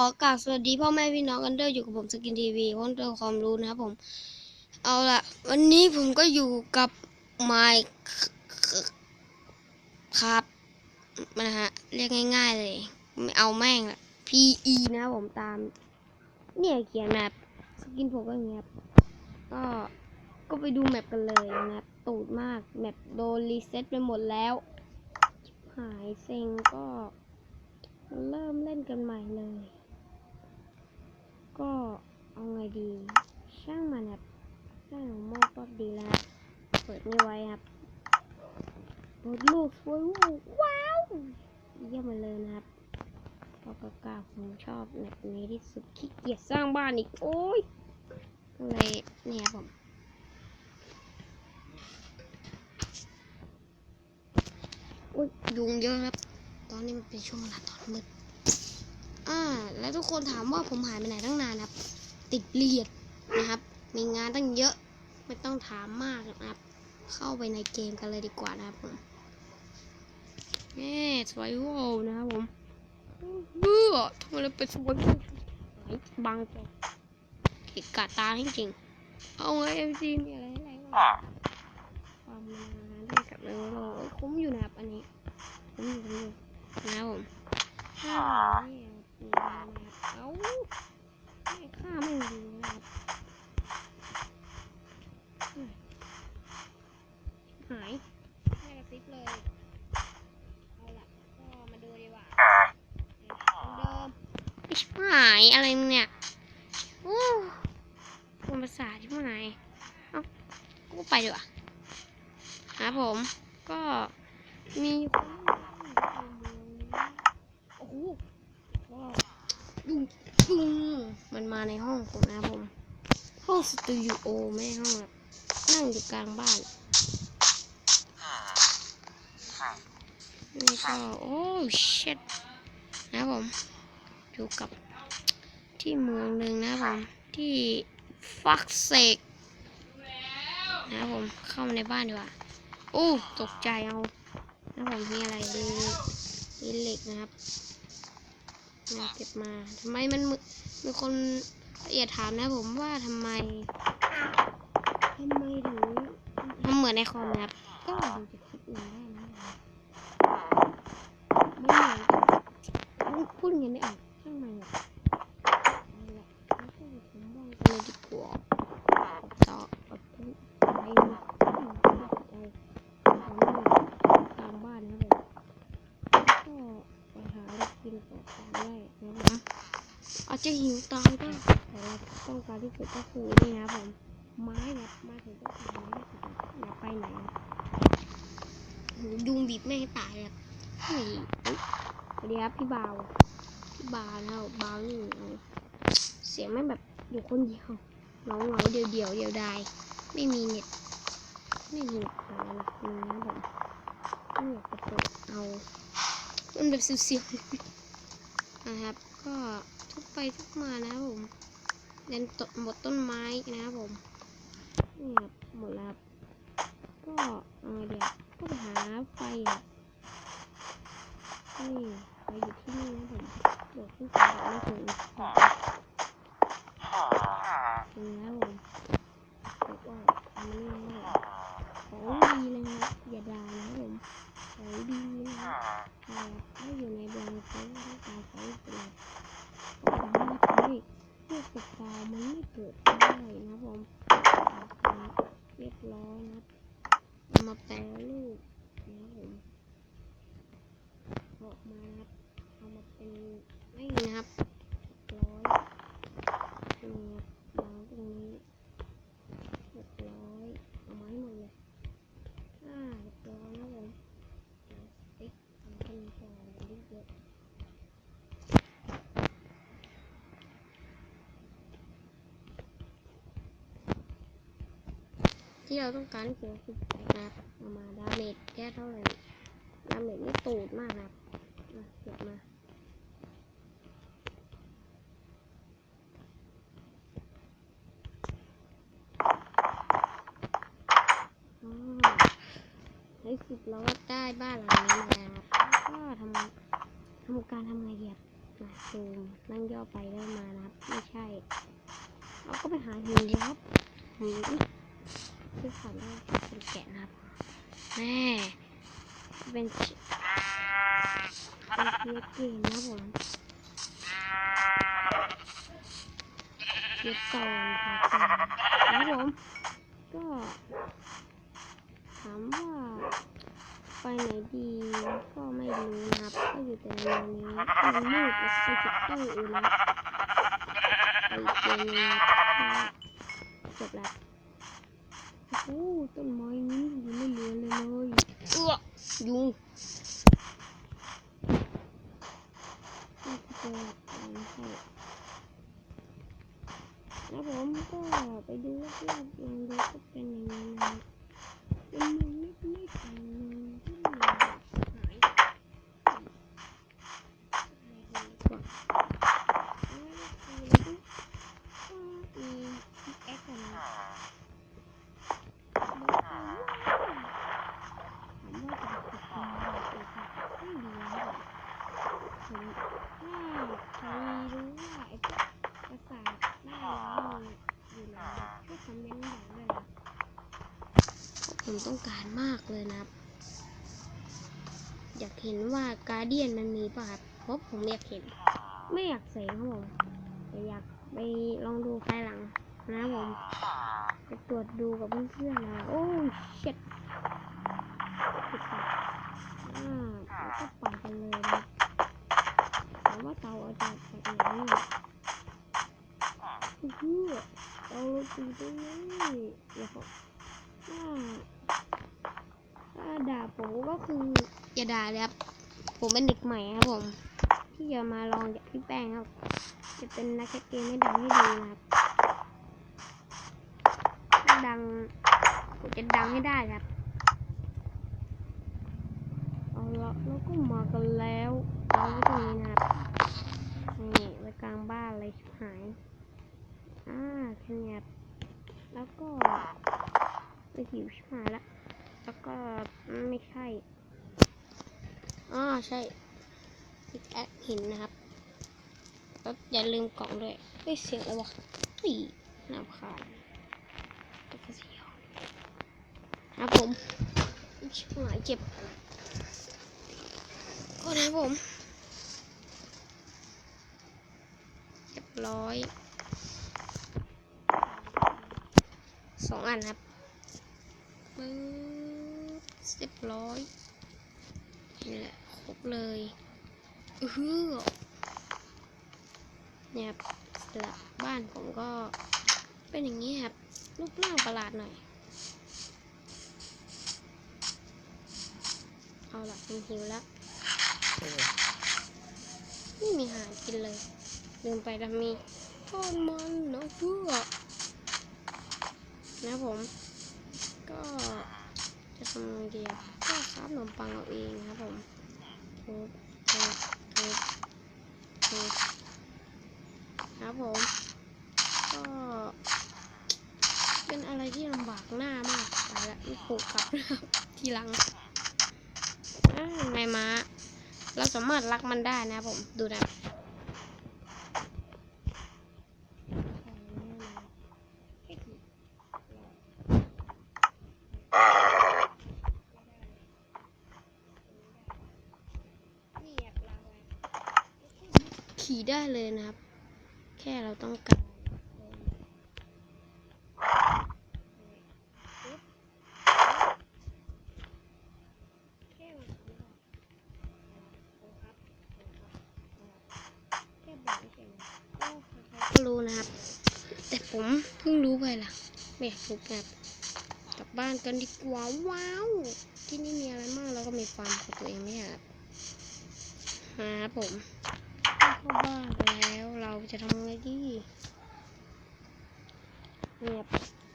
ขอกราบสวัสดีพ่อแม่พี่น้องกันเด้วยอยู่กับผมสกินทีวีคนเติมความรู้นะครับผม เอาละวันนี้ผมก็อยู่กับไมค์ครับนะฮะเรียกง่าย ๆ เลยไม่เอาแม่งละ PE นะครับผมตาม เนี่ยเขียนแมปสกินผมก็เงียบก็ก็ไปดูแมปกันเลยนะตูดมากแมปโดนรีเซ็ตไปหมดแล้ว หายเซ็งก็เริ่มเล่นกันใหม่เลย ก็เอาไงดี ช่างมันครับช่างของโมก็ดีแล้ว เปิดนี่ไว้ครับเปิดลูกสวยว้าวเยี่ยมมาเลยนะครับพอกกาผมชอบแบบนี้ที่สุดขี้เกียจสร้างบ้านอีก โอ้ยก็เลยเนี่ยผมอุ้ยยุงเยอะครับ ตอนนี้มันเป็นช่วงเวลาตอนมืด อ่า แล้วทุกคนถามว่าผมหายไปไหนตั้งนานครับ ติดเรียนนะครับ มีงานตั้งเยอะ ไม่ต้องถามมากนะครับ เข้าไปในเกมกันเลยดีกว่านะครับผมแน่สวยโวนะครับผมเบื่อทำไมเราเป็นสวยบังจังเกะกะตาจริงๆเอาไงเอ็มซีมีอะไรให้แรงบ้างความนานได้กับเรองโลกเอ้ยคุ้มอยู่นะครับอันนี้คุ้มอยู่คุ้มอยู่นะครับผมข้า เอาเอ้าไม่ข้าไม่ดีนะครับหายไม่กระซิบเลย เอาละก็มาดูดีกว่าเดิมไอชิบหายอะไรเนี่ยโอ้คนภาษาที่ไหนเอ้ากูไปดีกว่าครับผม ก็มีคนโอ้โห ก็ยุงยุง มันมาในห้องผมนะผม ห้องสตูดิโอไม่ห้อง นั่งอยู่กลางบ้าน นี่ก็ โอ้ชิตนะผม อยู่กับที่เมืองหนึ่งนะผม ที่ฟักเซกนะผม เข้ามาในบ้านดีกว่าโอ้ตกใจเอานะผมมีอะไรมีมีเหล็กนะครับมาเก็บมาทำไมมันมึ มีคนละเอียดถามนะผมว่าทำไมทำไมถึงทำเหมือนในคอมนะครับก็ดูจากคลิปอื่นได้นะไม่เหมือนกันพูดอย่างนี้ไม่ออกช่างมันอะเอาละแล้วก็ผมมองกันเลยดีกว่าต่อไปตามบ้านนะผมก็ไปหาอะไรกินต่อไปได้นะ อาจจะหิวตายก็แต่เราต้องการที่สุดก็คือนี่นะผมไม้นะไม้ถึงต้องการไม้สุดอย่าไปไหนนะโหยุงบีบไม่ให้ตายอะเฮ้ยเฮ้ยสวัสดีครับพี่บาวพี่บาวนะครับบาวนี่เอาเสียงไม่แบบอยู่คนเดียวเหงาเงาๆเดียวเดียวเดียวดายไม่มีเน็ตไม่มีเน็ตอะไรนะนี่นะครับผมไม่อยากจะเปิดเอามันแบบเสียวๆนะครับ ก็ทุบไปทุบมานะครับผมเล่นตหมดต้นไม้นะครับผมนี่ครับหมดแล้วครับก็เอาไงเดี๋ยวก็ไปหาไฟอะนี่ไฟอยู่ที่นี่นะผมเดี๋ยวขึ้นไปแบบไม่ถึงนี่นะครับผมบอกว่าอันนี้ไม่ของดีนะครับอย่าด่านะครับผมของดีนะครับ ถ้าอยู่ในแบงค์เขาต้องการใช้เป็นก็สามารถทำให้พวกตกดาวมันไม่เกิดได้นะครับผมเรียบร้อยนะครับเอามาแปลรูปนะครับผมออกมานะครับ เป็นนี่นะครับร้อยนี่ครับวางตรงนี้เรียบร้อยเอาไม้หมดเลยอ่าเรียบร้อยนะครับผมติ๊กมันก็มีต่อเยอะที่เราต้องการที่สุดคือนะครับเอามาดาเมจแค่เท่าไหร่ดาเมจไม่ตูดมากนะครับเก็บมาอ๋อในที่ สุดเราก็ได้บ้านหลังนี้มาแล้วก็ทำทำการทำไงเดีครับนะซูมนั่งย่อไปเริ่มมานะครับ ไม่ใช่ เราก็ไปหาหินครับหินที่ขอได้เป็นแกะนะครับแม่เป็นเป็นเพียเกนนะผมเพียก่อนค่ะนครับผมก็ถามว่า ไปไหนดีก็ไม่รู้นะครับ ก็อยู่แต่ในนี้มันมืดแล้วไปจุดตู้อื่นไปเกมหนึงนะครับจบแล้วโอ้ต้นไม้นี้ยังไม่เหลือเลยเลยอื้อยุงนี่คือตอะไรให้แล้วผมก็ไปดูรอบๆลองดูก็เป็นย่างนี้นะครับเป็นเมืองเล็กๆแห่งหนึ่งที่หายอะไรดีกว่าแล้วก็คือก็มีพิกแอคกันนะบอกว่าถามว่าจะขุดยังไงดีค่ะไม่รู้นะผมถ้าใครรู้ว่าไอ้พวกปราสาทหน้าร้านอยู่ไหนช่วยคอมเมนต์บอกด้วยนะ ผมต้องการมากเลยนะครับ อยากเห็นว่าการเดียนมันมีป่ะครับเพราะผมอยากเห็น ไม่อยากเสกครับผมแต่อยากไปลองดูภายหลังนะผมไปตรวจดูกับเพื่อนๆนะโอ้เช็ดผิดค่ะอ่าก็ปั่นกันเลยนะถามว่าเตาอาจากจากไหนเนี่ยเพื่อเตาเราตีตรงนี้เดี๋ยวเขาถ้าถ้า ด่าผมก็คืออย่าด่าเลยครับ ผมเป็นเด็กใหม่ครับผม ที่จะมาลองจากพี่แป้งครับ จะเป็นนักเกมให้ดังให้ดีนะครับดังผมจะดังให้ได้ครับเอาละแล้วก็มากันแล้วเอาไว้ตรงนี้นะครับนี่ไว้กลางบ้านเลยชิบหายอ่าแค่นี้ครับแล้วก็ไม่หิวชิบหายละ แล้วก็ไม่ใช่อ๋อใช่พิกแอคหินนะครับแล้วอย่าลืมกล่องด้วยเฮ้ยเสียงอะไรวะอีน้ำขาดแล้วก็เสียวครับผมชิบหายเจ็บก็นะผมเรียบร้อยสองอันครับปึ๊บ เรียบร้อยนี่แหละครบเลยอือฮือเนี่ยครับสลับบ้านผมก็เป็นอย่างนี้ครับรูปร่างประหลาดหน่อย เอาละผมหิวแล้ว ไม่มีอาหารกินเลย ลืมไปแล้วมีทอดมันเนะเพื่อนะผม ก็ำยังไงดีอะก็คราบขนมปังเอาเองครับผมทุบทุบทุบทุบครับผม ก็เป็นอะไรที่ลำบากหน้ามากไปละไม่ผูกกลับนะทีหลังอ่าไงม้าเราสามารถรักมันได้นะผมดูนะ ขี่ ได้เลยนะครับ แค่เราต้องการก็รู้นะครับ แต่ผมเพิ่งรู้ไปล่ะ ไม่อยากแบบกลับบ้านกันดีกว่าว้าวที่นี่มีอะไรมากแล้วก็มีฟาร์มของตัวเองไหมครับครับผม เข้าบ้านไปแล้ว เราจะทำไงดีเนี่ย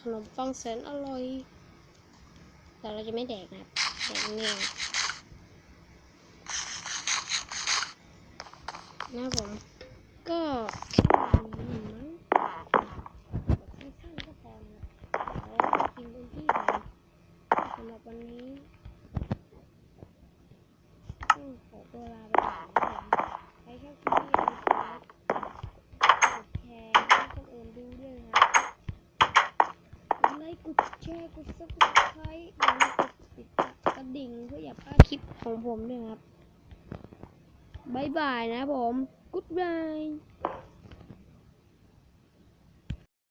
ขนมปังแสนอร่อย แต่เราจะไม่แดกนะแดกเนี่ยนะผม ก็แค่นี้มั้งไม่สั้นก็พอนะเดี๋ยวกินเต็มที่เลยสำหรับวันนี้ต้องขอตัวลาไปก่อนนะครับผมใครชอบคลิปนี้อย่าลืม ค์กดแช ร์กดซับสไครต์อย่าลืมกดติดตามกระดิ่งเพื่ออย่าพลาดคลิปของผมด้วยครับบายบายนะผม กุ๊ดบาย